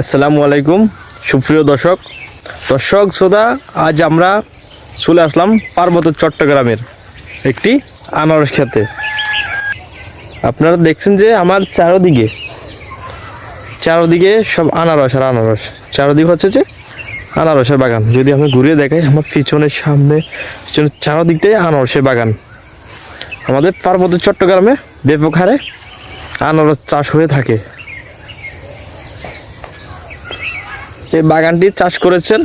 আসসালামু আলাইকুম, সুপ্রিয় দর্শক। দর্শক, শ্রোতা, আজ আমরা চলে আসলাম পার্বত্য চট্টগ্রামের একটি আনারস খেতে। আপনারা দেখছেন যে আমার চারোদিকে চারোদিকে সব আনারস আর আনারস। চারোদিকে হচ্ছে যে আনারসের বাগান। যদি আমি ঘুরিয়ে দেখাই, আমার পিছনের সামনে, পিছনের চারোদিকটাই আনারসের বাগান। আমাদের পার্বত্য চট্টগ্রামে ব্যাপক হারে আনারস চাষ হয়ে থাকে। এই বাগানটি চাষ করেছেন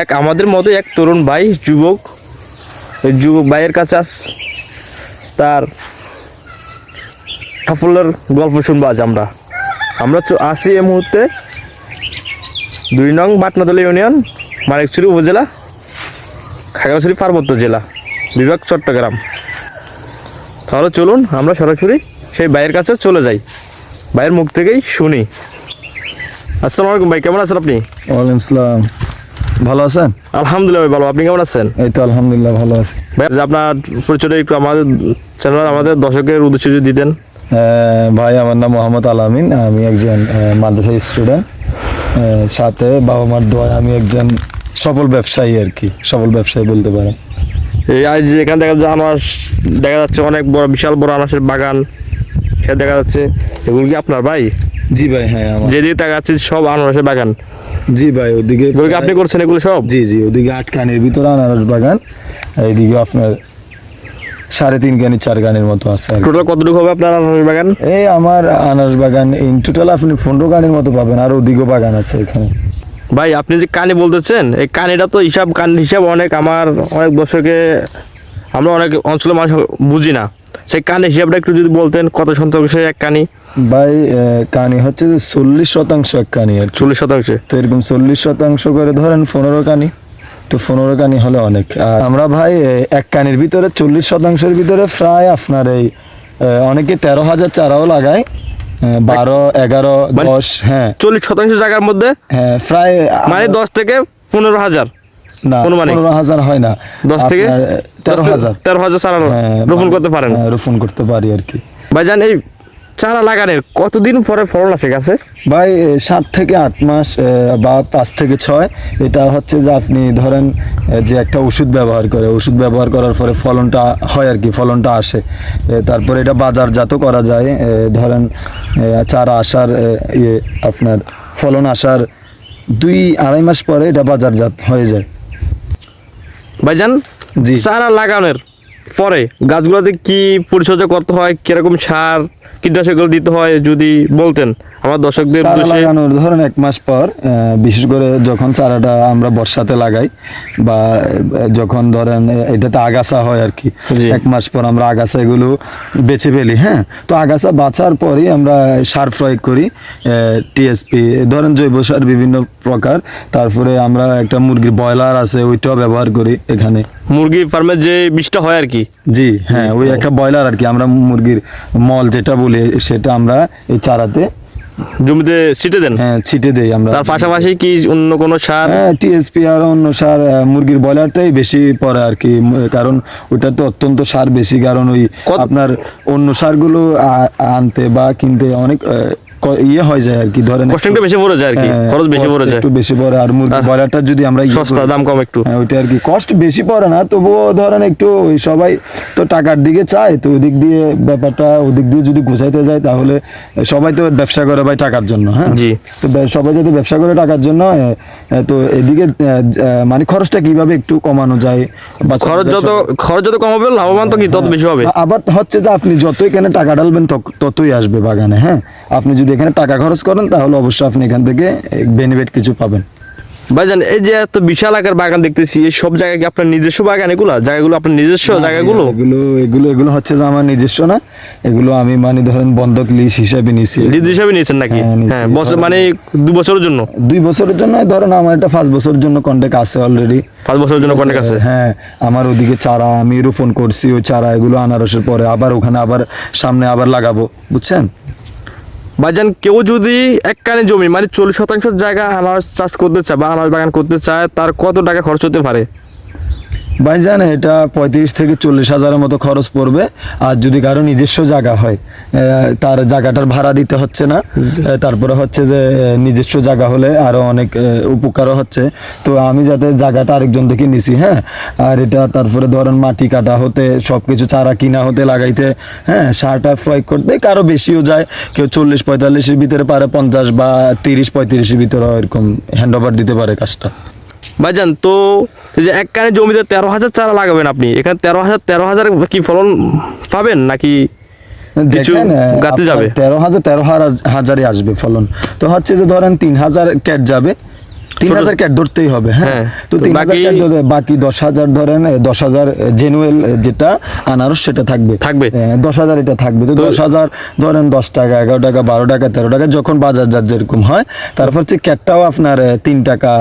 এক আমাদের মতো এক তরুণ ভাই, যুবক। ওই যুবক ভাইয়ের কাছে তার সাফল্যের গল্প শুনব আজ আমরা। আমরা আসি এই মুহূর্তে দুই নং বাটনাতলা ইউনিয়ন, মানিকচুরি উপজেলা, খাগড়াছড়ি পার্বত্য জেলা, বিভাগ চট্টগ্রাম। তাহলে চলুন আমরা সরাসরি সেই ভাইয়ের কাছে চলে যাই। ভাইয়ের মুখ থেকেই শুনি। আসসালামু আলাইকুম ভাই কেমন আছেন আপনি? ওয়ালাইকুম সালাম। ভালো আছেন? আলহামদুলিল্লাহ ভাই ভালো। আপনি কেমন আছেন? এই তো আলহামদুলিল্লাহ ভালো আছি। ভাই আপনার পরিচয়টা একটু আমাদের চ্যানেল আমাদের দর্শকের উদ্দেশ্যে যদি দিতেন। ভাই আমার নাম মোহাম্মদ আলামিন। আমি একজন মাদ্রাসা স্টুডেন্ট সাথে বাবা মার দোয়ায় আমি একজন সফল ব্যবসায়ী আর কি। সফল ব্যবসায়ী বলতে পারেন। এই আজ যে এখানে দেখা যাচ্ছে আনারস দেখা যাচ্ছে অনেক বড় বিশাল বড় আনারসের বাগান। সে দেখা যাচ্ছে এগুলো কি আপনার ভাই? জি ভাই হ্যাঁ যেদিকে যাচ্ছে সব আনারসের বাগান। জি ভাই ওদিকে আপনি করছেন এগুলো সব? জি জি ওদিকে আট কানের ভিতরে আনারস বাগান এইদিকে আপনার সাড়ে তিন কানি চার কানের মতো আছে টোটাল কতটুকু হবে আপনার আনারস বাগান? এই আমার আনারস বাগান ইন টোটাল আপনি পনেরো কানের মতো পাবেন আর ওদিকেও বাগান আছে এখানে। ভাই আপনি যে কানে বলতেছেন এই কানিটা তো হিসাব কান হিসাব অনেক। আমার অনেক দর্শকে আমরা অনেক অঞ্চলের মানুষ বুঝি না। সেই কানের হিসাবটা একটু যদি বলতেন কত শতাংশ এক কানি? ভাই কানি হচ্ছে যে চল্লিশ শতাংশ এক কানি আর চল্লিশ শতাংশে? তো এরকম চল্লিশ শতাংশ করে ধরেন পনেরো কানি তো পনেরো কানি হলে অনেক। আর আমরা ভাই এক কানির ভিতরে চল্লিশ শতাংশের ভিতরে প্রায় আপনার এই অনেকে তেরো হাজার চারাও লাগায় বারো এগারো মানে- দশ হ্যাঁ। চল্লিশ শতাংশ জায়গার মধ্যে? হ্যাঁ প্রায় মানে দশ থেকে পনেরো হাজার? না। পনেরো হাজার হয় না। দশ থেকে? তেরো হাজার। তেরো হাজার চারা হ্যাঁ, রোপণ করতে পারেন। হ্যাঁ, রোপণ করতে পারি আর কি। ভাইজান এই চারা লাগানোর কতদিন পরে ফলন আসে গাছে? ভাই সাত থেকে আট মাস বা পাঁচ থেকে ছয়। এটা হচ্ছে যে আপনি ধরেন যে একটা ওষুধ ব্যবহার করে। ওষুধ ব্যবহার করার পরে ফলনটা হয় আর কি ফলনটা আসে। তারপরে এটা বাজার বাজারজাত করা যায়। ধরেন চারা আসার ইয়ে আপনার ফলন আসার দুই আড়াই মাস পরে এটা বাজারজাত হয়ে যায়। ভাইজান জি। চারা লাগানোর পরে গাছগুলোতে কি পরিচর্যা করতে হয় কীরকম সার কীটনাশক এগুলো দিতে হয় যদি বলতেন। আমার দর্শকদের লাগানোর ধরেন এক মাস পর বিশেষ করে যখন চারাটা আমরা বর্ষাতে লাগাই বা যখন ধরেন এটাতে আগাছা হয় আর কি এক মাস পর আমরা আগাছা এগুলো বেছে ফেলি হ্যাঁ? তো আগাছা বাছার পরই আমরা সার প্রয়োগ করি টিএসপি ধরেন জৈব সার বিভিন্ন প্রকার। তারপরে আমরা একটা মুরগির ব্রয়লার আছে ওইটাও ব্যবহার করি এখানে। মুরগি ফার্মের যে বিষটা হয় আর কি। জি হ্যাঁ ওই একটা ব্রয়লার আর কি আমরা মুরগির মল যেটা বলি সেটা আমরা এই চারাতে জমিতে ছিটে দেন? হ্যাঁ ছিটে দেই আমরা। তার পাশাপাশি কি অন্য কোনো সার? হ্যাঁ টিএসপি আর অন্য সার মুরগির ব্রয়লারটাই বেশি পড়ে আর কি। কারণ ওটা তো অত্যন্ত সার বেশি কারণ ওই আপনার অন্য সারগুলো আনতে বা কিনতে অনেক ইয়ে হয়ে যায় আর কি ধরেন বেশি পড়ে যায় আর কি হ্যাঁ, খরচ বেশি পড়ে যায়। একটু বেশি পড়ে আর মুরগির আর ব্রয়লারটা যদি আমরা ইয়ে সস্তা দাম কম একটু। হ্যাঁ ওইটা আর কি কষ্ট বেশি পড়ে না তবুও ধরেন একটু সবাই তো টাকার দিকে চায় তো দিয়ে ব্যাপারটা ওদিক দিয়ে যদি গোছাইতে যায় তাহলে সবাই তো ব্যবসা করে ভাই টাকার জন্য হ্যাঁ? জি। তো সবাই যদি ব্যবসা করে টাকার জন্য তো এদিকে মানে খরচটা কীভাবে একটু কমানো যায় বা খরচ যত খরচ যত কমাবে লাভবান তো কি তত বেশি হবে। আবার হচ্ছে যে আপনি যত এখানে টাকা ঢালবেন ততই আসবে বাগানে হ্যাঁ? আপনি যদি এখানে টাকা খরচ করেন তাহলে অবশ্যই আপনি এখান থেকে বেনিফিট কিছু পাবেন। ভাইজান এই যে এত বিশাল আকার বাগান দেখতেছি এই সব জায়গায় কি আপনার নিজস্ব বাগান এগুলো? জায়গাগুলো আপনার নিজস্ব জায়গাগুলো? এগুলো এগুলো এগুলো হচ্ছে যে আমার নিজস্ব না। এগুলো আমি মানে ধরেন বন্ধক লিজ হিসাবে নিছি। লিজ হিসাবে নিয়েছেন নাকি? হ্যাঁ, হ্যাঁ বছর মানে দু বছরের জন্য? দুই বছরের জন্য ধরেন আমার একটা পাঁচ বছরের জন্য কন্ট্যাক্ট আছে অলরেডি পাঁচ বছরের জন্য কন্ট্যাক্ট আছে? হ্যাঁ আমার ওদিকে চারা আমি রোপণ করছি ওই চারা এগুলো আনারসের পরে আবার ওখানে আবার সামনে আবার লাগাবো বুঝছেন? ভাইজান, কেউ যদি এক কানে জমি মানে চল্লিশ শতাংশ জায়গা আনারস চাষ করতে চায় বা আনারস বাগান করতে চায়, তার কত টাকা খরচ হতে পারে? ভাইজান এটা পঁয়ত্রিশ থেকে চল্লিশ হাজারের মতো খরচ পড়বে। আর যদি কারও নিজস্ব জায়গা হয় তার জায়গাটার ভাড়া দিতে হচ্ছে না। তারপরে হচ্ছে যে, নিজস্ব জায়গা হলে আরও অনেক উপকারও হচ্ছে। তো আমি যাতে জায়গাটা আরেকজন থেকে নিছি হ্যাঁ? আর এটা তারপরে ধরেন মাটি কাটা হতে, সবকিছু চারা কিনা হতে লাগাইতে হ্যাঁ? সারটা প্রয়োগ করতে কারও বেশিও যায়। কেউ চল্লিশ পঁয়তাল্লিশের ভিতরে পারে পঞ্চাশ বা তিরিশ পঁয়ত্রিশের ভিতরে এরকম হ্যান্ড ওভার দিতে পারে কাজটা। ভাইজান তো যে এক কানে জমিতে তেরো হাজার চারা লাগাবেন আপনি এখানে তেরো হাজার তেরো হাজার কি ফলন পাবেন নাকি কিছু গাতে যাবে? তেরো হাজার তেরো হাজার- হাজারই আসবে ফলন তো হচ্ছে যে ধরেন তিন হাজার ক্যাট যাবে তিন হাজার ক্যাট ধরতেই হবে হ্যাঁ? হ্যাঁ, তো তিন হাজার ক্যাট ধরে বাকি দশ হাজার ধরেন দশ হাজার জেনুয়েল যেটা আনারস সেটা থাকবে। থাকবে। দশ হাজার এটা থাকবে। তো দশ হাজার ধরেন দশ টাকা এগারো টাকা বারো টাকা তেরো টাকা যখন বাজার যার যেরকম হয় তারপর হচ্ছে ক্যাটটাও আপনার তিন টাকা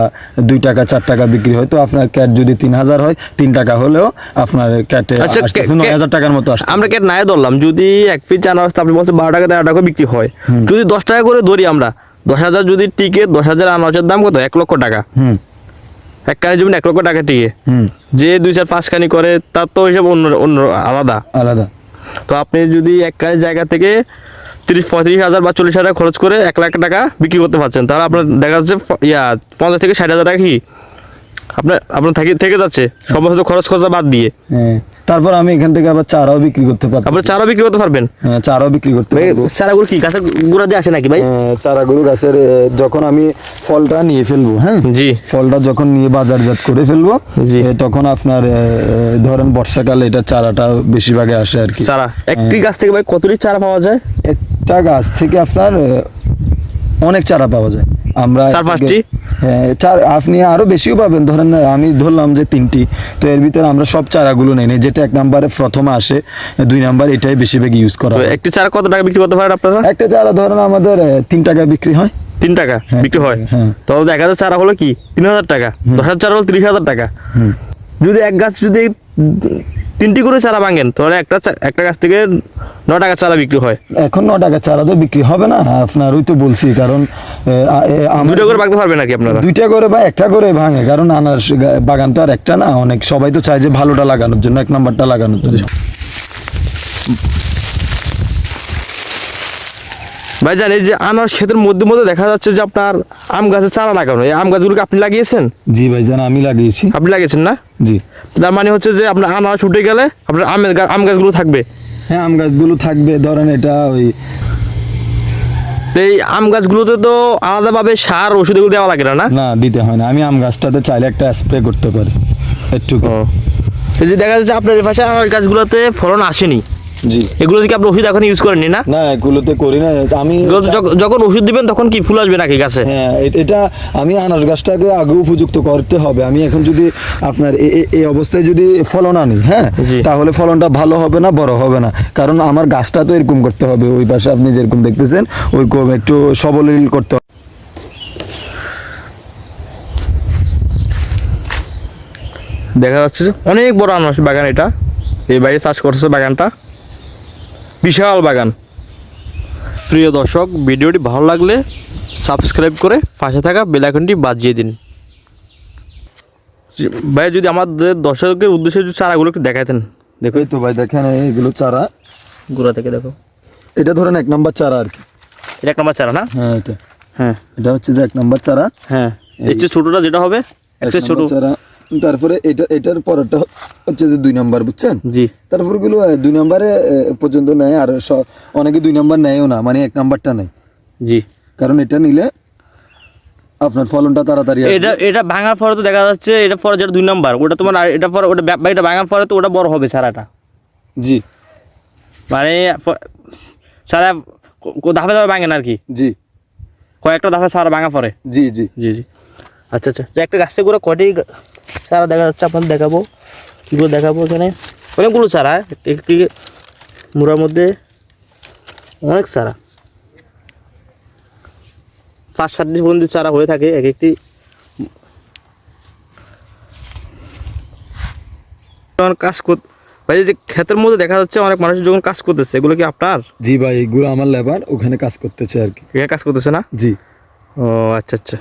দুই টাকা চার টাকা বিক্রি হয়। তো আপনার ক্যাট যদি তিন হাজার হয় তিন টাকা হলেও আপনার ক্যাটে আচ্ছা, নয় হাজার টাকার মতো আসছে আমরা কেট নাই ধরলাম যদি এক পিস আনারস আপনি বলছেন বারো টাকা তেরো টাকা বিক্রি হয় যদি দশ টাকা করে ধরি আমরা দশ হাজার যদি টিকে দশ হাজার আনারসের দাম কত? এক লক্ষ টাকা। হুম। এক কানি জমি এক লক্ষ টাকা টিকে। হুম। যে দুই চার পাঁচ কানি করে তার তো হিসাব অন্য অন্য আলাদা। আলাদা। তো আপনি যদি এক কানি জায়গা থেকে তিরিশ পঁয়ত্রিশ হাজার বা চল্লিশ হাজার খরচ করে এক লাখ টাকা বিক্রি করতে পারছেন তাহলে আপনার দেখা যাচ্ছে ইয়া পঞ্চাশ থেকে ষাট হাজার টাকা কি? আপনার আপনার থেকে থেকে যাচ্ছে। সমস্ত খরচ খরচা বাদ দিয়ে। হ্যাঁ, তারপর আমি এখান থেকে আবার চারাও বিক্রি করতে পারব। আপনি চারা বিক্রি করতে পারবেন? হ্যাঁ, চারাও বিক্রি করতে পারব। চারাগুলো কি? গাছের গুঁড়া দিয়ে আসে নাকি ভাই? হ্যাঁ, চারাগুলো গাছের যখন আমি ফলটা নিয়ে ফেলব হ্যাঁ? জি। ফলটা যখন নিয়ে বাজারজাত করে ফেলব জি। তখন আপনার ধরেন বর্ষাকালে এটা চারাটা বেশিরভাগে আসে আর কি। চারা। একটি গাছ থেকে ভাই কতটি চারা পাওয়া যায়? একটা গাছ থেকে আপনার অনেক চারা পাওয়া যায়। আমরা চার পাঁচটি? হ্যাঁ চার আপনি আরও বেশিও পাবেন। ধরেন আমি ধরলাম যে তিনটি তো এর ভিতরে আমরা সব চারাগুলো নেই নেই যেটা এক নাম্বারে প্রথমে আসে দুই নাম্বার এটাই বেশিরভাগ ইউজ করা হয়। একটি চারা কত টাকা বিক্রি করতে পারেন আপনারা? একটা চারা ধরেন আমাদের তিন টাকায় বিক্রি হয়। তিন টাকা হ্যাঁ, বিক্রি হয়? হ্যাঁ। তাহলে দেখা যাচ্ছে চারা হলো কি? তিন হাজার টাকা। দশ হাজার চারা হলো তিরিশ হাজার টাকা। যদি এক গাছ যদি তিনটি করে চারা ভাঙেন তাহলে একটা একটা গাছ থেকে ন টাকা চারা বিক্রি হয়। এখন ন টাকা চারা তো বিক্রি হবে না আপনার ওই তো বলছি কারণ দুটো করে ভাঙতে পারবে নাকি আপনারা? দুইটা করে বা একটা করে ভাঙে কারণ আনার বাগান তো আর একটা না অনেক সবাই তো চায় যে ভালোটা লাগানোর জন্য এক নাম্বারটা লাগানোর জন্য। ভাই জান এই যে আনারস ক্ষেতের মধ্যে মধ্যে দেখা যাচ্ছে যে আপনার আম গাছের চারা লাগানো। এই আম গাছগুলোকে আপনি লাগিয়েছেন? জি ভাইজান আমি লাগিয়েছি। আপনি লাগিয়েছেন না? জি। তার মানে হচ্ছে যে আপনার আনারস উঠে গেলে আপনার আমের আম গাছগুলো থাকবে? হ্যাঁ আম গাছগুলো থাকবে। ধরেন এটা ওই এই আম গাছগুলোতে তো আলাদাভাবে সার ওষুধ এগুলো দেওয়া লাগে না না? দিতে হয় না। আমি আম গাছটাতে চাইলে একটা স্প্রে করতে পারি। একটু এই যে দেখা যাচ্ছে আপনার পাশে আনারস গাছগুলোতে ফলন আসেনি। জি। এগুলো কি আপনি ওষুধ এখন ইউজ করেননি না? না এগুলোতে করি না। আমি যখন ওষুধ দিবেন তখন কি ফুল আসবে নাকি গাছে? হ্যাঁ এটা আমি আনারস গাছটাকে আগে উপযুক্ত করতে হবে। আমি এখন যদি আপনার এই অবস্থায় যদি ফলন আনি হ্যাঁ। তাহলে ফলনটা ভালো হবে না বড় হবে না। কারণ আমার গাছটা তো এরকম করতে হবে। ওই পাশে আপনি যেরকম দেখতেছেন ওইরকম একটু সবলীল করতে হবে। দেখা যাচ্ছে অনেক বড় আনারস বাগান এটা। এই বাইরে চাষ করছে বাগানটা। বিশাল বাগান। প্রিয় দর্শক ভিডিওটি ভালো লাগলে সাবস্ক্রাইব করে পাশে থাকা বেলাইকনটি বাজিয়ে দিন। ভাই যদি আমাদের দর্শকের উদ্দেশ্যে যদি চারাগুলো একটু দেখাতেন। দেখো এই তো ভাই দেখেন এইগুলো চারা। গোড়া থেকে দেখো। এটা ধরেন এক নম্বর চারা আর কি। এটা এক নম্বর চারা না? হ্যাঁ এটা। হ্যাঁ। এটা হচ্ছে যে এক নম্বর চারা। হ্যাঁ। এর চেয়ে ছোটোটা যেটা হবে এক একটা ছোট চারা। তারপরে এটা এটার পরেরটা হচ্ছে যে দুই নাম্বার বুঝছেন? জি। তারপরগুলো দুই নম্বরে পর্যন্ত নেয় আর অনেকে দুই নাম্বার নেয়ও না মানে এক নাম্বারটা নেয়। জি। কারণ এটা নিলে আপনার ফলনটা তাড়াতাড়ি এটা এটা ভাঙার পরে তো দেখা যাচ্ছে এটা পরে যেটা দুই নাম্বার ওটা তোমার এটা পরে ওটা এটা ভাঙার পরে তো ওটা বড় হবে সারাটা। জি। মানে সারা ধাপে ধাপে ভাঙেন আর কি? জি। কয়েকটা ধাপে সারা ভাঙা পরে? জি জি। জি জি। আচ্ছা আচ্ছা। একটা গাছ করে কয়টি গা- চারা দেখা যাচ্ছে আপনাদের দেখাবো। কী করে দেখাবো এখানে। অনেকগুলো চারা একটি মুড়ার মধ্যে অনেক চারা। পাঁচ সাতটি পর্যন্ত চারা হয়ে থাকে এক একটি। কাজ কর ভাই যে ক্ষেতের মধ্যে দেখা যাচ্ছে অনেক মানুষ যখন কাজ করতেছে এগুলো কি আপনার? জি ভাই এগুলো আমার লেবার ওখানে কাজ করতেছে আর কি। এখানে কাজ করতেছে না? জি। ও আচ্ছা আচ্ছা।